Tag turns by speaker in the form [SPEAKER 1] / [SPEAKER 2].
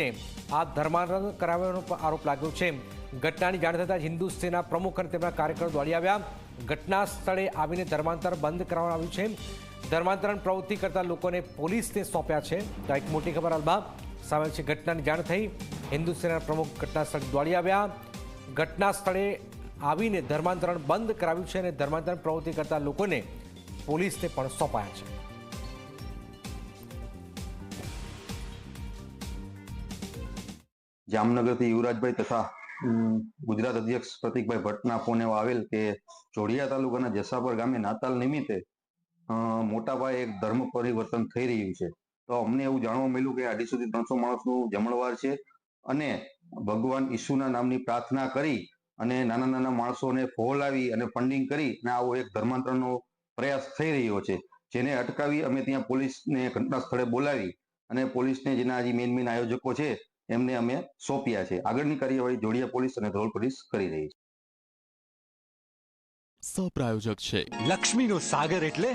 [SPEAKER 1] આવીને આ ધર્માંતરણ કરાવવાનો આરોપ લાગ્યો છે. ઘટનાની જાણ થતાં હિન્દુ સેના પ્રમુખ અને તેમના કાર્યકરો દોડી આવ્યા. ઘટના સ્થળે આવીને ધર્માંતર બંધ કરવામાં આવ્યું છે. ધર્માંતરણ પ્રવૃત્તિ કરતા લોકોને પોલીસને સોંપ્યા છે. તો એક મોટી ખબર હાલમાં સામે છે ઘટનાની જાણ થઈ. હિન્દુ સેના પ્રમુખ ઘટના સ્થળે દોડી આવ્યા. ઘટના સ્થળે આવીને ધર્માંતરણ બંધ કરાવ્યું છે અને ધર્માંતરણ પ્રવૃત્તિ કરતા લોકોને પોલીસને પણ સોંપાયા છે.
[SPEAKER 2] જામનગરથી યુવરાજભાઈ તથા ગુજરાત અધ્યક્ષ પ્રતિકભાઈ ભટ્ટના ફોન એવો આવેલ કે જોડિયા તાલુકાના જસાપર ગામે નાતાલ નિમિત્તે મોટા પાયે એક ધર્મ પરિવર્તન થઈ રહ્યું છે. તો અમને એવું જાણવા મળ્યું કે અઢીસો થી ત્રણસો માણસનું જમણવાર છે અને ભગવાન ઈસુના નામની પ્રાર્થના કરી અને નાના નાના માણસોને ફોલાવી અને ફંડિંગ કરી અને આવો એક ધર્માંતરણનો પ્રયાસ થઈ રહ્યો છે. જેને અટકાવી અમે ત્યાં પોલીસને ઘટના સ્થળે બોલાવી અને પોલીસને જેના હજી મેન મેન આયોજકો છે એમને અમે સોંપ્યા છે. આગળની કાર્યવાહી જોડિયા પોલીસ અને ધ્રોલ પોલીસ કરી રહી છે.
[SPEAKER 3] સહપ્રાયોજક છે.
[SPEAKER 4] લક્ષ્મીનો સાગર એટલે